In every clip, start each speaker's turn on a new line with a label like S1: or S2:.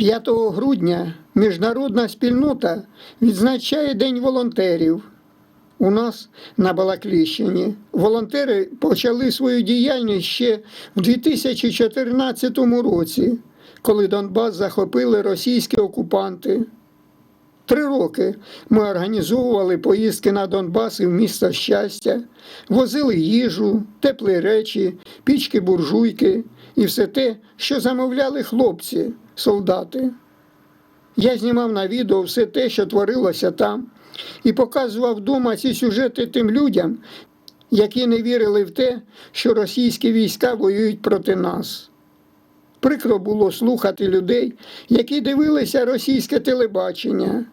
S1: 5 грудня міжнародна спільнота відзначає День волонтерів. У нас на Балакліщині волонтери почали свою діяльність ще в 2014 році, коли Донбас захопили російські окупанти. Три роки ми організовували поїздки на Донбас і в місто щастя, возили їжу, теплі речі, пічки буржуйки і все те, що замовляли хлопці, солдати. Я знімав на відео все те, що творилося там, і показував вдома ці сюжети тим людям, які не вірили в те, що російські війська воюють проти нас. Прикро було слухати людей, які дивилися російське телебачення.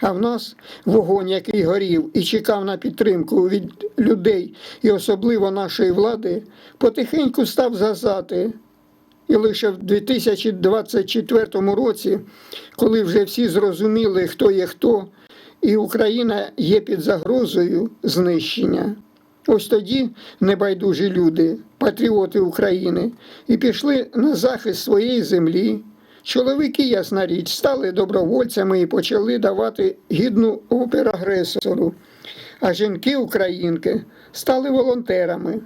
S1: А в нас вогонь, який горів і чекав на підтримку від людей і особливо нашої влади, потихеньку став згасати. І лише в 2024 році, коли вже всі зрозуміли, хто є хто, і Україна є під загрозою знищення. Ось тоді небайдужі люди, патріоти України, і пішли на захист своєї землі. Чоловіки, ясна річ, стали добровольцями і почали давати гідну опір агресору. А жінки-українки стали волонтерами.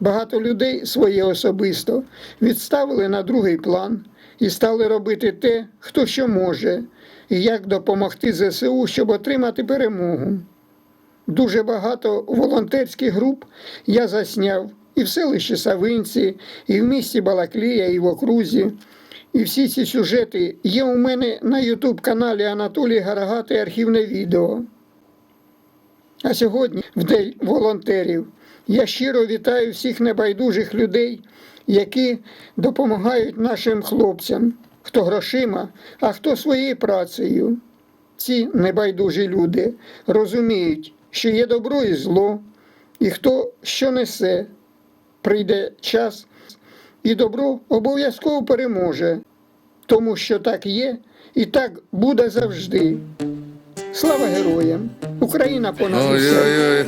S1: Багато людей своє особисто відставили на другий план і стали робити те, хто що може, і як допомогти ЗСУ, щоб отримати перемогу. Дуже багато волонтерських груп я засняв і в селищі Савинці, і в місті Балаклія, і в окрузі. І всі ці сюжети є у мене на Ютуб каналі Анатолій Гарагатий архівне відео. А сьогодні, в День волонтерів, я щиро вітаю всіх небайдужих людей, які допомагають нашим хлопцям, хто грошима, а хто своєю працею. Ці небайдужі люди розуміють, що є добро і зло, і хто що несе. Прийде час, і добро обов'язково переможе, тому що так є і так буде завжди. Слава героям! Україна понад усе!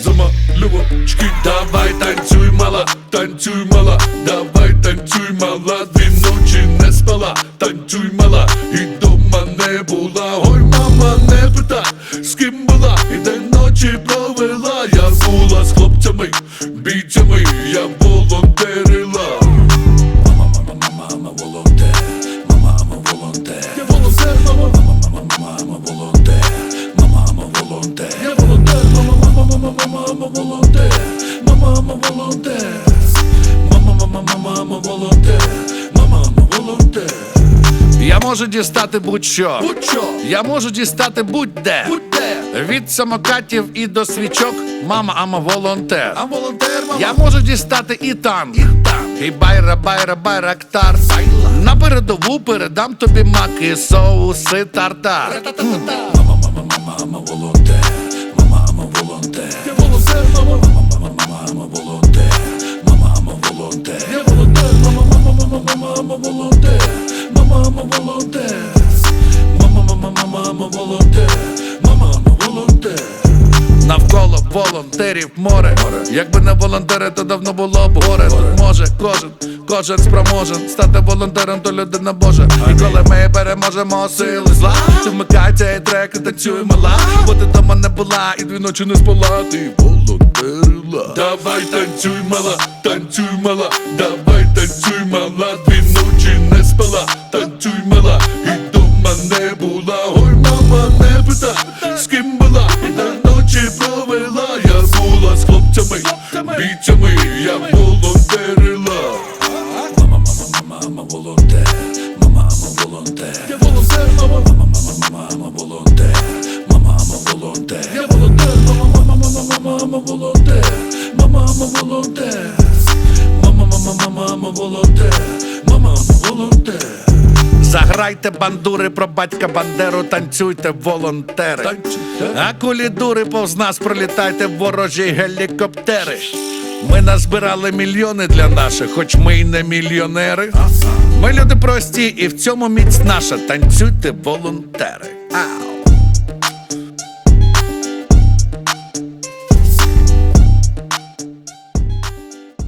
S2: Замалювачки, давай танцюй, мала, танцюй, мала, давай танцюй, мала, дві ночі не спала, танцюй, мала, і дома не була. Ой, мама, не питай, з ким була, і де ночі провела. Волонтер. Я волонтер, мама, мама, мама, мама, волонтер, мама, мама, волонтер. Я волонтер, мама, мама, мама, мама, мама, волонтер, мама, мама, волонтер. Мама, мама, мама, мама, волонтер, мама, мама, волонтер.
S3: Я можу дістати будь-що.
S2: Будь-що,
S3: Я можу дістати будь-де.
S2: будь-де,
S3: Від самокатів і до свічок. Мама, ама волонтер.
S2: а волонтер, мама,
S3: Я можу дістати і танк.
S2: і там.
S3: І байра, байра, байрактар. На передову передам тобі маки, соуси, тартар.
S2: Мама, мама, мама, мама, волонтер, мама, мама, волонтер. Я волонтер, мама, мама, мама, мама, волонтер, мама, мама, волонтер. Я волонтер, мама, мама, мама, мама, мама, волонтер, мама, мама, волонтер. Мама, мама, мама, мама, волонтер,
S3: волонтерів море. Якби не волонтери, то давно було б горе. Тут може кожен, кожен спроможен стати волонтером, то людина Божа. І коли ми переможемо сили зла, ти вмикай цей трек і танцюй мала. Бо ти дома не була і дві ночі не спала. Ти волонтерила.
S2: Давай танцюй, мала, танцюй, мала, давай танцюй, мала, бійцями, я волонтерила. Мама, мама, мама, волонтер, мама, мама, волонтер. Я волонтер, мама, мама, мама, мама, волонтер, мама, мама, волонтер. Я волонтер, мама, мама, мама, мама, волонтер, мама, мама, волонтер. Мама, мама, мама, мама, волонтер, мама, волонтер.
S3: Заграйте бандури про батька Бандеру, танцюйте волонтери.
S2: А
S3: А кулідури повз нас пролітайте ворожі гелікоптери. Ми назбирали мільйони для наших, хоч ми й не мільйонери. Ми люди прості, і в цьому міць наша. Танцюйте волонтери. Ау.